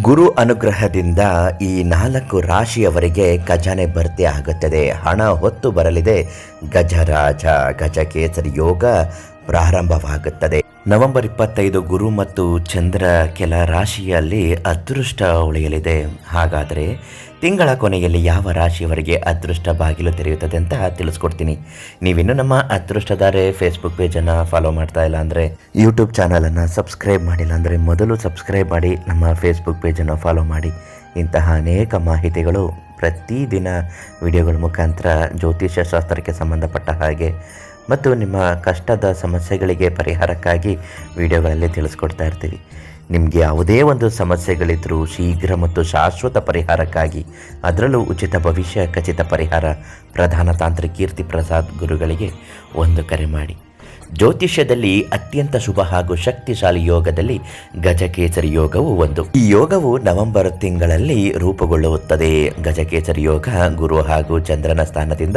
ಗುರು ಅನುಗ್ರಹದಿಂದ ಈ ನಾಲ್ಕು ರಾಶಿಯವರಿಗೆ ಖಜಾನೆ ಭರ್ತಿ ಆಗುತ್ತದೆ. ಹಣ ಹೊತ್ತು ಬರಲಿದೆ. ಗಜರಾಜ, ಗಜಕೇಸರಿ ಯೋಗ ಪ್ರಾರಂಭವಾಗುತ್ತದೆ. ನವೆಂಬರ್ ಇಪ್ಪತ್ತೈದು ಗುರು ಮತ್ತು ಚಂದ್ರ ಕೆಲ ರಾಶಿಯಲ್ಲಿ ಅದೃಷ್ಟ ಉಳಿಯಲಿದೆ. ಹಾಗಾದರೆ ತಿಂಗಳ ಕೊನೆಯಲ್ಲಿ ಯಾವ ರಾಶಿಯವರಿಗೆ ಅದೃಷ್ಟ ಬಾಗಿಲು ತೆರೆಯುತ್ತದೆ ಅಂತ ತಿಳಿಸ್ಕೊಡ್ತೀನಿ. ನೀವಿನ್ನೂ ನಮ್ಮ ಅದೃಷ್ಟದಾರೆ ಫೇಸ್ಬುಕ್ ಪೇಜನ್ನು ಫಾಲೋ ಮಾಡ್ತಾ ಇಲ್ಲ ಅಂದರೆ ಯೂಟ್ಯೂಬ್ ಚಾನಲನ್ನು ಸಬ್ಸ್ಕ್ರೈಬ್ ಮಾಡಿಲ್ಲ ಅಂದರೆ ಮೊದಲು ಸಬ್ಸ್ಕ್ರೈಬ್ ಮಾಡಿ, ನಮ್ಮ ಫೇಸ್ಬುಕ್ ಪೇಜನ್ನು ಫಾಲೋ ಮಾಡಿ. ಇಂತಹ ಅನೇಕ ಮಾಹಿತಿಗಳು ಪ್ರತಿದಿನ ವಿಡಿಯೋಗಳ ಮುಖಾಂತರ ಜ್ಯೋತಿಷ್ಯ ಶಾಸ್ತ್ರಕ್ಕೆ ಸಂಬಂಧಪಟ್ಟ ಹಾಗೆ ಮತ್ತು ನಿಮ್ಮ ಕಷ್ಟದ ಸಮಸ್ಯೆಗಳಿಗೆ ಪರಿಹಾರಕ್ಕಾಗಿ ವಿಡಿಯೋಗಳಲ್ಲಿ ತಿಳಿಸ್ಕೊಡ್ತಾ ಇರ್ತೀವಿ. ನಿಮಗೆ ಯಾವುದೇ ಒಂದು ಸಮಸ್ಯೆಗಳಿದ್ದರೂ ಶೀಘ್ರ ಮತ್ತು ಶಾಶ್ವತ ಪರಿಹಾರಕ್ಕಾಗಿ ಅದರಲ್ಲೂ ಉಚಿತ ಭವಿಷ್ಯ ಖಚಿತ ಪರಿಹಾರ ಪ್ರಧಾನ ತಾಂತ್ರಿಕ ಕೀರ್ತಿ ಪ್ರಸಾದ್ ಗುರುಗಳಿಗೆ ಒಂದು ಕರೆ ಮಾಡಿ. ಜ್ಯೋತಿಷ್ಯದಲ್ಲಿ ಅತ್ಯಂತ ಶುಭ ಹಾಗೂ ಶಕ್ತಿಶಾಲಿ ಯೋಗದಲ್ಲಿ ಗಜಕೇಸರಿ ಯೋಗವು ಒಂದು. ಈ ಯೋಗವು ನವೆಂಬರ್ ತಿಂಗಳಲ್ಲಿ ರೂಪುಗೊಳ್ಳುತ್ತದೆ. ಗಜಕೇಸರಿ ಯೋಗ ಗುರು ಹಾಗೂ ಚಂದ್ರನ ಸ್ಥಾನದಿಂದ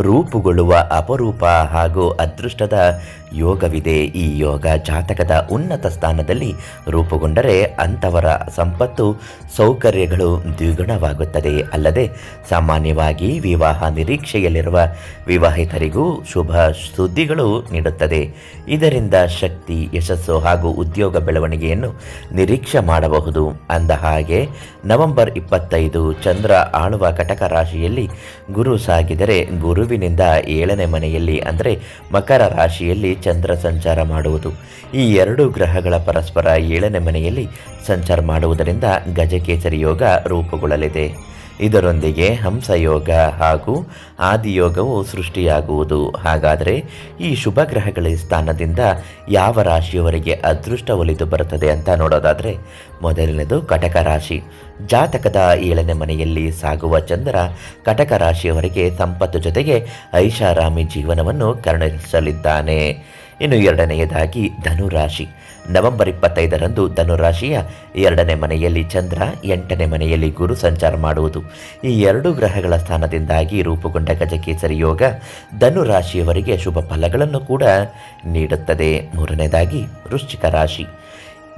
ರೂಪುಗೊಳ್ಳುವ ಅಪರೂಪ ಹಾಗೂ ಅದೃಷ್ಟದ ಯೋಗವಿದೆ. ಈ ಯೋಗ ಜಾತಕದ ಉನ್ನತ ಸ್ಥಾನದಲ್ಲಿ ರೂಪುಗೊಂಡರೆ ಅಂಥವರ ಸಂಪತ್ತು, ಸೌಕರ್ಯಗಳು ದ್ವಿಗುಣವಾಗುತ್ತದೆ. ಅಲ್ಲದೆ ಸಾಮಾನ್ಯವಾಗಿ ವಿವಾಹ ನಿರೀಕ್ಷೆಯಲ್ಲಿರುವ ವಿವಾಹಿತರಿಗೂ ಶುಭ ಸುದ್ದಿಗಳು ನೀಡುತ್ತದೆ. ಇದರಿಂದ ಶಕ್ತಿ, ಯಶಸ್ಸು ಹಾಗೂ ಉದ್ಯೋಗ ಬೆಳವಣಿಗೆಯನ್ನು ನಿರೀಕ್ಷೆ ಮಾಡಬಹುದು. ಅಂದ ಹಾಗೆ, ನವೆಂಬರ್ ಇಪ್ಪತ್ತೈದು ಚಂದ್ರ ಆಳುವ ಕಟಕ ರಾಶಿಯಲ್ಲಿ ಗುರು ಸಾಗಿದರೆ ಗುರುವಿನಿಂದ ಏಳನೇ ಮನೆಯಲ್ಲಿ ಅಂದರೆ ಮಕರ ರಾಶಿಯಲ್ಲಿ ಚಂದ್ರ ಸಂಚಾರ ಮಾಡುವುದು. ಈ ಎರಡು ಗ್ರಹಗಳ ಪರಸ್ಪರ ಏಳನೇ ಮನೆಯಲ್ಲಿ ಸಂಚಾರ ಮಾಡುವುದರಿಂದ ಗಜಕೇಸರಿ ಯೋಗ ರೂಪುಗೊಳ್ಳಲಿದೆ. ಇದರೊಂದಿಗೆ ಹಂಸಯೋಗ ಹಾಗೂ ಆದಿಯೋಗವು ಸೃಷ್ಟಿಯಾಗುವುದು. ಹಾಗಾದರೆ ಈ ಶುಭ ಗ್ರಹಗಳ ಸ್ಥಾನದಿಂದ ಯಾವ ರಾಶಿಯವರಿಗೆ ಅದೃಷ್ಟ ಒಲಿದು ಬರುತ್ತದೆ ಅಂತ ನೋಡೋದಾದರೆ, ಮೊದಲನೇದು ಕಟಕ ರಾಶಿ. ಜಾತಕದ ಏಳನೇ ಮನೆಯಲ್ಲಿ ಸಾಗುವ ಚಂದ್ರ ಕಟಕ ರಾಶಿಯವರಿಗೆ ಸಂಪತ್ತು ಜೊತೆಗೆ ಐಷಾರಾಮಿ ಜೀವನವನ್ನು ಕರುಣಿಸಲಿದ್ದಾನೆ. ಇನ್ನು ಎರಡನೆಯದಾಗಿ ಧನುರಾಶಿ. ನವೆಂಬರ್ ಇಪ್ಪತ್ತೈದರಂದು ಧನುರಾಶಿಯ ಎರಡನೇ ಮನೆಯಲ್ಲಿ ಚಂದ್ರ, ಎಂಟನೇ ಮನೆಯಲ್ಲಿ ಗುರು ಸಂಚಾರ ಮಾಡುವುದು. ಈ ಎರಡು ಗ್ರಹಗಳ ಸ್ಥಾನದಿಂದಾಗಿ ರೂಪುಗೊಂಡ ಗಜಕೇಸರಿ ಯೋಗ ಧನುರಾಶಿಯವರಿಗೆ ಶುಭ ಫಲಗಳನ್ನು ಕೂಡ ನೀಡುತ್ತದೆ. ಮೂರನೇದಾಗಿ ವೃಶ್ಚಿಕ ರಾಶಿ.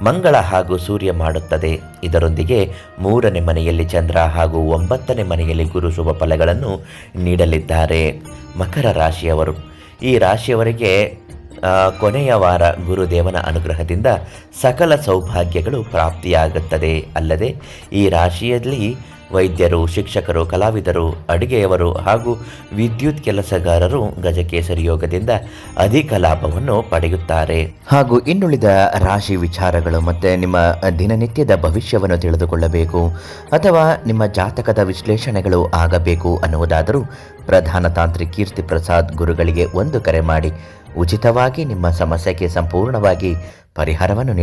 ಮಂಗಳ ಹಾಗೂ ಸೂರ್ಯ ಮಾಡುತ್ತದೆ. ಇದರೊಂದಿಗೆ ಮೂರನೇ ಮನೆಯಲ್ಲಿ ಚಂದ್ರ ಹಾಗೂ ಒಂಬತ್ತನೇ ಮನೆಯಲ್ಲಿ ಗುರು ಶುಭ ಫಲಗಳನ್ನು ನೀಡಲಿದ್ದಾರೆ. ಮಕರ ರಾಶಿಯವರು. ಈ ರಾಶಿಯವರಿಗೆ ಕೊನೆಯ ವಾರ ಗುರುದೇವನ ಅನುಗ್ರಹದಿಂದ ಸಕಲ ಸೌಭಾಗ್ಯಗಳು ಪ್ರಾಪ್ತಿಯಾಗುತ್ತದೆ. ಅಲ್ಲದೆ ಈ ರಾಶಿಯಲ್ಲಿ ವೈದ್ಯರು, ಶಿಕ್ಷಕರು, ಕಲಾವಿದರು, ಅಡುಗೆಯವರು ಹಾಗೂ ವಿದ್ಯುತ್ ಕೆಲಸಗಾರರು ಗಜಕೇಸರಿ ಯೋಗದಿಂದ ಅಧಿಕ ಲಾಭವನ್ನು ಪಡೆಯುತ್ತಾರೆ. ಹಾಗೂ ಇನ್ನುಳಿದ ರಾಶಿ ವಿಚಾರಗಳು ಮತ್ತು ನಿಮ್ಮ ದಿನನಿತ್ಯದ ಭವಿಷ್ಯವನ್ನು ತಿಳಿದುಕೊಳ್ಳಬೇಕು ಅಥವಾ ನಿಮ್ಮ ಜಾತಕದ ವಿಶ್ಲೇಷಣೆಗಳು ಆಗಬೇಕು ಅನ್ನುವುದಾದರೂ ಪ್ರಧಾನ ತಾಂತ್ರಿಕ ಕೀರ್ತಿ ಪ್ರಸಾದ್ ಗುರುಗಳಿಗೆ ಒಂದು ಕರೆ ಮಾಡಿ, ಉಚಿತವಾಗಿ ನಿಮ್ಮ ಸಮಸ್ಯೆಗೆ ಸಂಪೂರ್ಣವಾಗಿ ಪರಿಹಾರವನ್ನು ನೀಡ